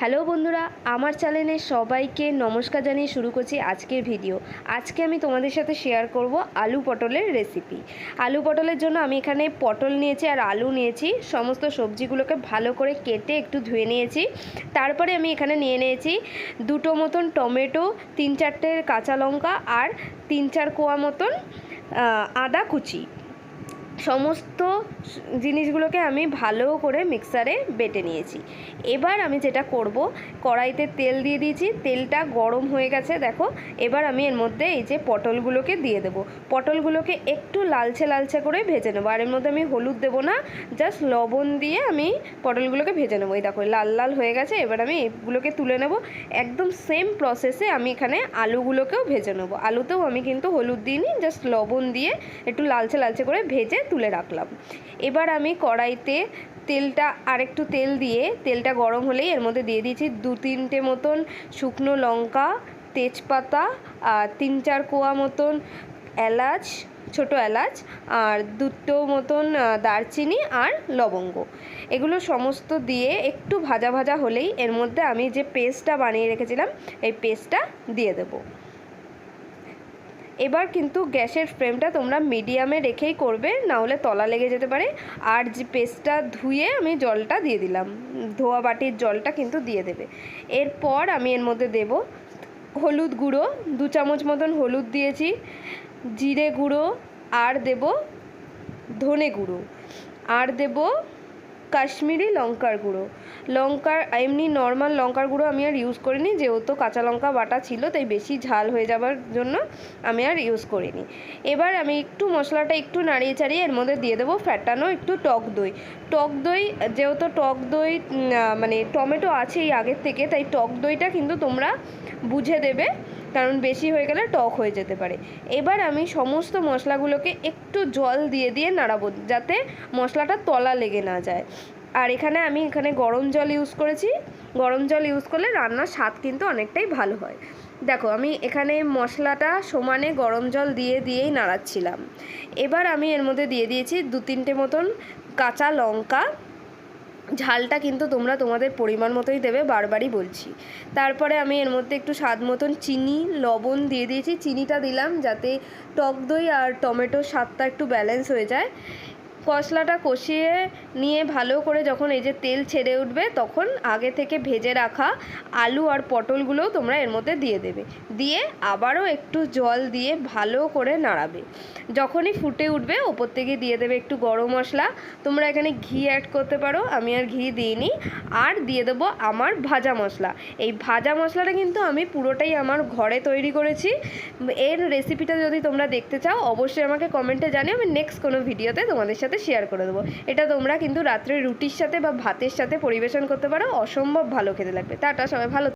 Hello বন্ধুরা, আমার চ্যানেলে সবাইকে নমস্কার জানিয়ে শুরু করছি আজকের ভিডিও। আজকে আমি তোমাদের সাথে শেয়ার করব আলু পটলের রেসিপি আলু পটলের জন্য আমি এখানে পটল নিয়েছি আর আলু নিয়েছি, সমস্ত সবজিগুলোকে ভালো করে কেটে একটু ধুয়ে নিয়েছি। তারপরে আমি এখানে নিয়ে নিয়েছি দুটো মতন টমেটো, তিন চারটে কাঁচা লঙ্কা আর তিন চার কোয়া মতন আদা কুচি। সমস্ত জিনিসগুলোকে আমি ভালো করে মিক্সারে বেটে নিয়েছি। এবার আমি যেটা করব, কড়াইতে তেল দিয়ে দিয়েছি, তেলটা গরম হয়ে গেছে, দেখো। এবার আমি এর মধ্যে এই যে পটলগুলোকে দিয়ে দেবো। পটলগুলোকে একটু লালচে লালচে করে ভেজে নেব। আর এর মধ্যে আমি হলুদ দেবো না, জাস্ট লবণ দিয়ে আমি পটলগুলোকে ভেজে নেব। এই দেখো, লাল লাল হয়ে গেছে, এবার আমি এগুলোকে তুলে নেব। একদম সেম প্রসেসে আমি এখানে আলুগুলোকেও ভেজে নেব। আলুতেও আমি কিন্তু হলুদ দিইনি, জাস্ট লবণ দিয়ে একটু লালচে লালচে করে ভেজে তুলে রাখলাম। এবার আমি কড়াইতে তেলটা আরেকটু তেল দিয়ে, তেলটা গরম হলেই এর মধ্যে দিয়ে দিয়েছি দু তিনটে মতন শুকনো লঙ্কা, তেজপাতা, আর তিন চার কোয়া মতন এলাচ, ছোট এলাচ, আর দুটো মতন দারচিনি আর লবঙ্গ। এগুলো সমস্ত দিয়ে একটু ভাজা ভাজা হলেই এর মধ্যে আমি যে পেস্টটা বানিয়ে রেখেছিলাম, এই পেস্টটা দিয়ে দেবো। এবার কিন্তু গ্যাসের ফ্লেমটা তোমরা মিডিয়ামে রেখেই করবে না হলে তলা লেগে যেতে পারে। আর যে পেস্টটা ধুয়ে আমি জলটা দিয়ে দিলাম, ধোয়া বাটির জলটা কিন্তু দিয়ে দেবে। এরপর আমি এর মধ্যে দেব হলুদ গুঁড়ো, দু চামচ মতন হলুদ দিয়েছি, জিরে গুঁড়ো, আর দেব ধনে গুঁড়ো। আর দেব কাশ্মীরি লঙ্কার গুঁড়ো। লঙ্কার, এমনি নর্মাল লঙ্কার গুঁড়ো আমি আর ইউজ করিনি, যেহেতু কাঁচা লঙ্কা বাটা ছিল, তাই বেশি ঝাল হয়ে যাবার জন্য আমি আর ইউজ করিনি। এবার আমি একটু মশলাটা একটু নাড়িয়ে চাড়িয়ে এর মধ্যে দিয়ে দেবো ফ্যাটানো একটু টক দই। টক দই, যেহেতু টক দই মানে টমেটো আছেই আগের থেকে, তাই টক দইটা কিন্তু তোমরা বুঝে দেবে। কারণ বেশি হয়ে গেলে টক হয়ে যেতে পারে। এবার আমি সমস্ত মশলাগুলোকে একটু জল দিয়ে দিয়ে নাড়াবো, যাতে মশলাটা তলা লেগে না যায়। আর এখানে আমি এখানে গরম জল ইউজ করেছি। গরম জল ইউজ করলে রান্নার স্বাদ কিন্তু অনেকটাই ভালো হয়। দেখো, আমি এখানে মশলাটা সমানে গরম জল দিয়ে দিয়েই নাড়াচ্ছিলাম। এবার আমি এর মধ্যে দিয়ে দিয়েছি দু তিনটে মতন কাঁচা লঙ্কা। ঝালটা কিন্তু তোমরা তোমাদের পরিমাণ মতোই দেবে, বারবারই বলছি। তারপরে আমি এর মধ্যে একটু স্বাদ মতন চিনি, লবণ দিয়ে দিয়েছি। চিনিটা দিলাম যাতে টক দই আর টমেটোর স্বাদটা একটু ব্যালেন্স হয়ে যায়। মশলাটা কষিয়ে নিয়ে ভালো করে যখন এই যে তেল ছেড়ে উঠবে, তখন আগে থেকে ভেজে রাখা আলু আর পটলগুলোও তোমরা এর মধ্যে দিয়ে দেবে। দিয়ে আবারও একটু জল দিয়ে ভালো করে নাড়াবে। যখনই ফুটে উঠবে, ওপর থেকে দিয়ে দেবে একটু গরম মশলা। তোমরা এখানে ঘি অ্যাড করতে পারো, আমি আর ঘি দিইনি। আর দিয়ে দেবো আমার ভাজা মশলা। এই ভাজা মশলাটা কিন্তু আমি পুরোটাই আমার ঘরে তৈরি করেছি। এর রেসিপিটা যদি তোমরা দেখতে চাও, অবশ্যই আমাকে কমেন্টে জানিও, আমি নেক্সট কোনো ভিডিওতে তোমাদের সাথে শেয়ার করে দেবো। এটা তোমরা কিন্তু রাত্রে রুটির সাথে বা ভাতের সাথে পরিবেশন করতে পারো। অসম্ভব ভালো খেতে লাগবে। টাটা সবাই, ভালো